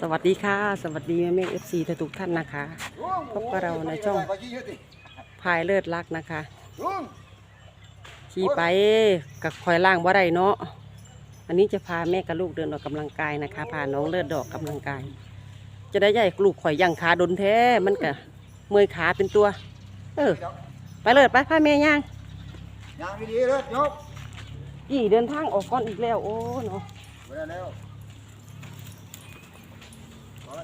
สวัสดีค่ะ สวัสดีแม่แม่เอฟซีทุกๆท่านนะคะพบกับเราในช่องพายเลิศรักนะคะขี่ไปกับคอยล่างบ่ได้เนาะอันนี้จะพาแม่กับลูกเดินออกกำลังกายนะคะพาน้องเลิศดอกกำลังกาย จะได้ใหญ่ลูกข่อยย่างขาดนแท้มันก็เมื่อยขาเป็นตัว เออ ไปเลิศไปพาแม่ย่างยางดีๆเลยยกกี่เดินทางออกก่อนอีกแล้วโอ้เนาะไปแล้ ว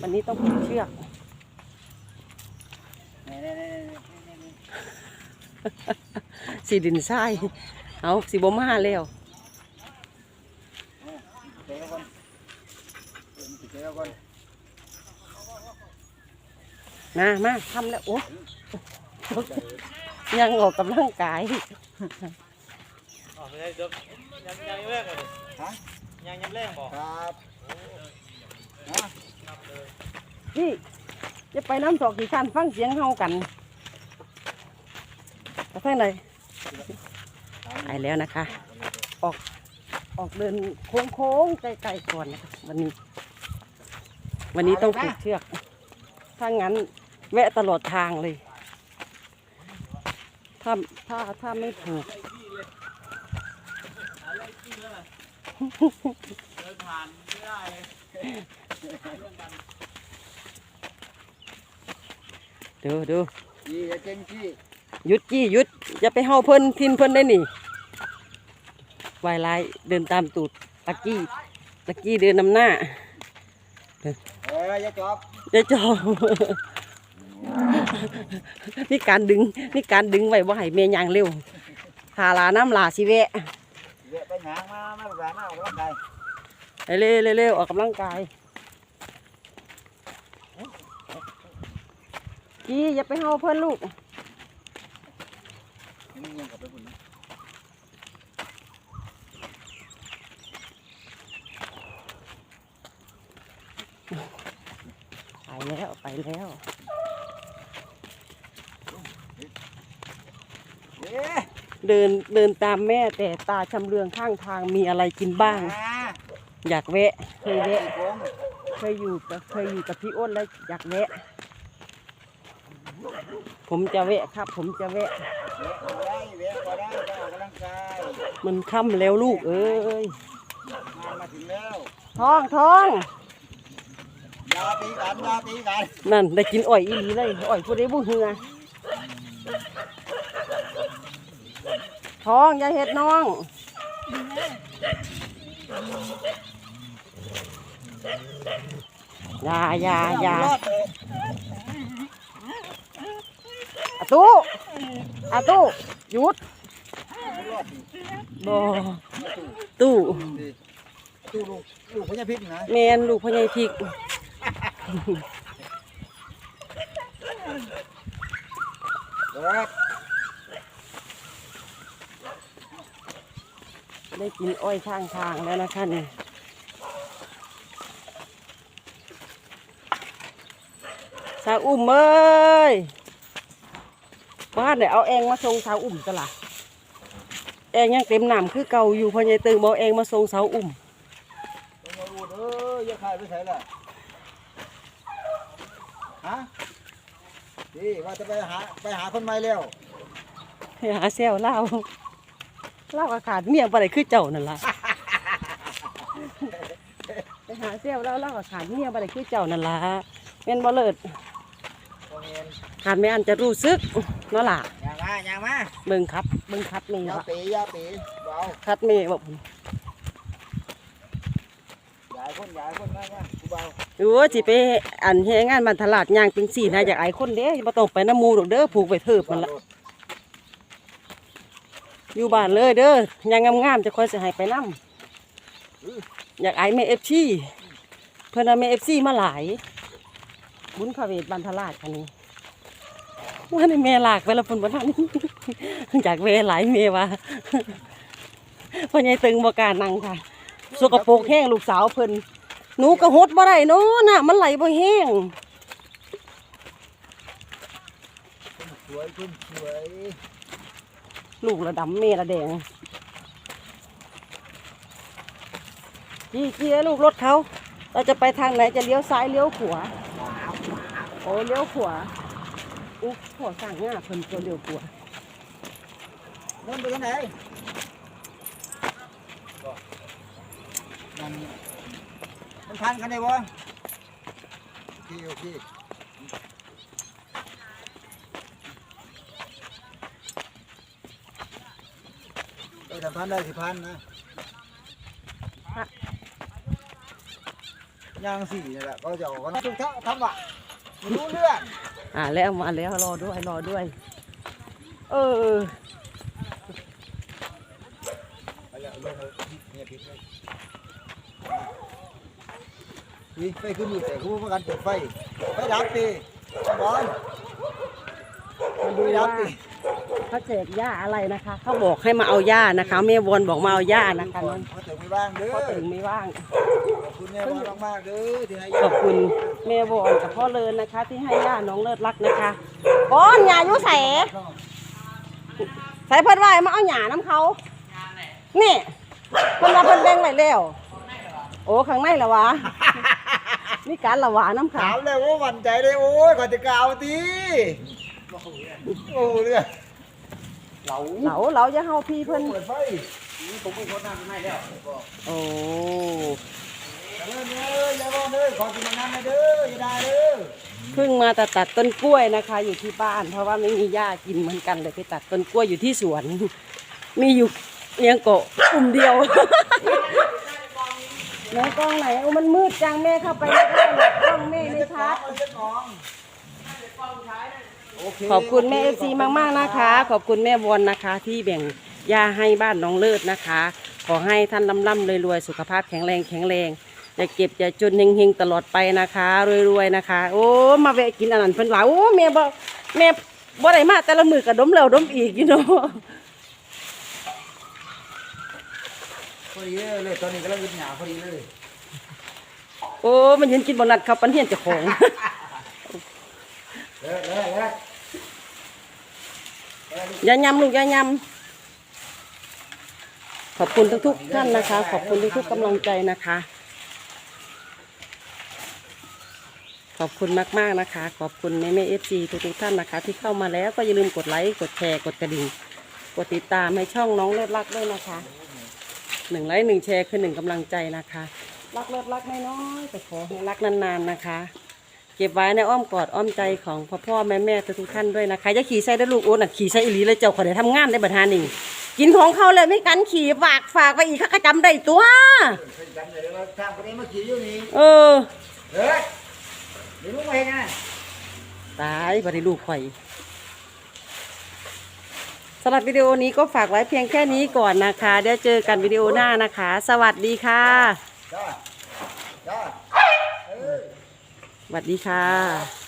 วันนี้ต้องผูกเชือกสีดินทรายเอาสีบมาแล้วเตะก่อนเตะก่อนมามาทำแล้ว โอ้ยังออกกำลังกายอ๋อไม่ได้เดิมยังยังยังแรกเลยฮะยังยังแรกบอกครับ นี่จะไปน้ำตกกี่ขั้นฟังเสียงเฮากันไปทางไหนไปแล้วนะคะ ออกออกเดินโค้งๆไกลๆก่อนนะคะวันนี้ วันนี้ต้องผูกเชือก ถ้างั้นแวะตลอดทางเลย ถ้าถ้าถ้าไม่ผูก เดินผ่านไม่ได้เลยดูดูยี่จะเก่งที่หยุดจี้หยุดอย่าไปเฮาเพิ่นทินเพิ่นได้นี่วายลายเดินตามตูดตะกี้ตะกี้เดินนำหน้าเอออย่าจอบจะจอนี่การดึงนี่การดึงไว้บ่ให้เมียยางเร็วหาลาน้ำลาสิแวะเวะไปหางมามาแบบมาออกกำลังกายไปเร็วเร็วเร็วออกกำลังกาย กี้อย่าไปเฮาเพิ่นลูกนี่ยังกับไปบุญนะไปแล้วไปแล้วเอ๊ะเดินเดินตามแม่แต่ตาชำเลืองข้างทางมีอะไรกินบ้างมาอยากแวะเคยแวะโกงเคยอยู่กับเคยอยู่กับพี่อ้นแล้วอยากแวะ ผมจะแวะครับ ผมจะแวะ เวะก็ได้เวะก็ได้จะออกกำลังกายมันค่ำแล้วลูกเอ้ยงานมาถึงแล้วท้องท้องยาตีกันยาตีกันนั่นได้กินอ้อยอีหลีเลยอ้อยผู้ใดบุ้เหือท้องอย่าเห็ดน้อง อย่าอย่าอย่ารอดเลย อาตู้อาตู้หยุดรอดดิบ่ตู้ตู้ลูกลูกพญาพิษนะแมนลูกพญ่พริกเออได้กินอ้อยข้างทางแล้วนะคะนี่สาอุ่มเอ้ย บ้านเนี่ยเอาแองมาส่งสาวอุ่มตละแองยังเต็มหนามคือเก่าอยู่พ่อใหญ่ตึงบอกแองมาส่งสาวอุ่มต้องมาดูเด้ออย่าขายไปใส่ละฮะนี่ว่าจะไปหาไปหาคนใหม่แล้วไปหาเซลเล่าเล่าอากาศเมียงไปไหนคือเจ้านั่นล่ะไปหาเซลเล่าเล่าอากาศเมียงไปไหนคือเจ้านั่นล่ะแม่นบ่เลิศโรงเรียนหากแม่อันจะรู้สึกเนาะล่ะยางมายางมาเบิ่งครับเบิ่งคัดนี่อยาละปีอยาปีเบาคัดเมย์บอกยายคนยายคนมามากูเบาโอ้สิไปอันเฮงานมันตลาดย่างเป็นสี่นะอยากไอายคนเด้บ่ต้องไปน้ำหมูดอกเด้อผูกไปเถิบมันละอยู่บ้านเลยเด้อย่างงามๆจะคอยสิให้ไปนํอยากไอายแม่เอฟซีเพิ่นเอาแม่เอฟซีมาหลายบุญพระเวทบันทลาดคันนี้ ว่าในแม่ลากไปและเพิ่นบ่ทันอยากเวหลายแม่ว่าพ่อใหญ่ตึงบ่กล้านั่งค่ะสกปรกแห้งลูกสาวเพิ่นหนูก็หดบ่ได้เนาะน่ะมันไหลบ่แห้งสวยคุณสวยลูกระดำเมระแดงจี้จี้ลูกรถเขา เราจะไปทางไหนจะเลี้ยวซ้ายเลี้ยวขวาโอ้เลี้ยวขวา อุ๊ยขอสั่งง่าเพิ่นตัวเลี้ยวขวาเดินไปทางไหนนั่นมันพันกันได้บ่โอเคโอเคไปทำพันได้สิพันนะย่างสี่นี่แหละก็จะออกกันทุกท่าทำอะไม่รู้เรื่อง อ่าแล้วมาแล้วรอด้วยรอด้วย เออไปแล้วลงเลยเนี่ไฟขึ้นอยู่แต่กูประกันเปิดไฟไฟดับตีบอลมาดูดูดับตี เขาแจกหญ้าอะไรนะคะ เขาบอกให้มาเอาหญ้านะคะแม่บอลบอกมาเอาหญ้านะคะเขาถึงไม่ว่างเด้อเขาถึงไม่ว่าง ขอบคุณแม่บอลมากๆเด้อที่ให้ขอบคุณแม่บอลกับพ่อเลินนะคะ ที่ให้หญ้าน้องเลิศรักนะคะก้อนหญ้าอยู่ใส่ใส่เพิ่นว่ามาเอาหญ้าน้ำเขานี่เพิ่นว่าเพิ่นแบ่งไว้แล้วโอ้ข้างในละวะนี่การละวะน้ำขาวเลยว่ามั่นใจเลยโอ้ยก่อนจะกล่าวตีโอ้เรื่อง เหลาเหลาเหลาจะเฮาพี่เพิ่นเปิดไฟผมเป็นคนนั่งไม่แล้วโอ้เด้อเด้ออย่าบอกเด้อขอกินน้ำนะเด้ออย่าได้เด้อเพิ่งมาตัดตัดต้นกล้วยนะคะ อยู่ที่บ้าน เพราะว่าไม่มีหญ้ากินเหมือนกันเลยไปตัดต้นกล้วยอยู่ที่สวน มีอยู่เลี้ยงโกะกลุ่มเดียวไหนกล้องไหนโอ้มันมืดจังแม่เข้าไปไม่ได้หรอกกล้องแม่ไม่ชัด ขอบคุณแม่เอฟซีมาก ๆ นะคะ ขอบคุณแม่วอนนะคะ ที่แบ่งยาให้บ้านน้องเลิศนะคะ ขอให้ท่านร่ำร่ำรวยๆสุขภาพแข็งแรงแข็งแรงอย่าเก็บอย่าจนเฮงๆตลอดไปนะคะรวยๆนะคะ โอ้มาแวะกินอันนั้นเพิ่นหลายโอ้แม่บ่แม่บ่ได้มาแต่ละมือก็ดมแล้วดมอีกอยู่เนาะพอดีเลยตอนนี้กำลังกินหยาพอดีเลย โอ้มันยืนกินบ่นัดครับปันเฮียนเจ้าของ เลิกเลิกเลิก อย่ายำลูกอย่ายำขอบคุณทุกๆท่านนะคะ ขอบคุณทุกๆกำลังใจนะคะ ขอบคุณมากๆนะคะ ขอบคุณแม่แม่เอฟซีทุกๆท่านนะคะ ที่เข้ามาแล้วก็อย่าลืมกดไลค์กดแชร์กดกระดิ่งกดติดตามให้ช่องน้องเลิศรักด้วยนะคะหนึ่งไลค์หนึ่งแชร์คือหนึ่งกำลังใจนะคะ รักเลิศรักน้อยๆแต่ขอให้รักนานๆนะคะ เก็บไว้ในอ้อมกอดอ้อมใจของพ่อพ่อแม่แม่ทุกๆท่านด้วยนะคะอย่าขี่ใส่ได้อลูกโอ้น่ะขี่ใส่อีหลีเลยเจ้าขอได้ทำงานได้บัดหานี่กินของเขาเลยไม่กันขี่ฝากฝากไปอีกเขาก็จำได้ตัวจำเลยว่าทางคนนี้มาขี่อยู่นี่เออเฮ้ยเดี๋ยวลูกมาเห็นไงตายบัดนี้ลูกข่อยสำหรับวิดีโอนี้ก็ฝากไว้เพียงแค่นี้ก่อนนะคะ เดี๋ยวเจอกันวิดีโอหน้านะคะ สวัสดีค่ะ จ้าจ้าเออ ส วัสดีค่ะ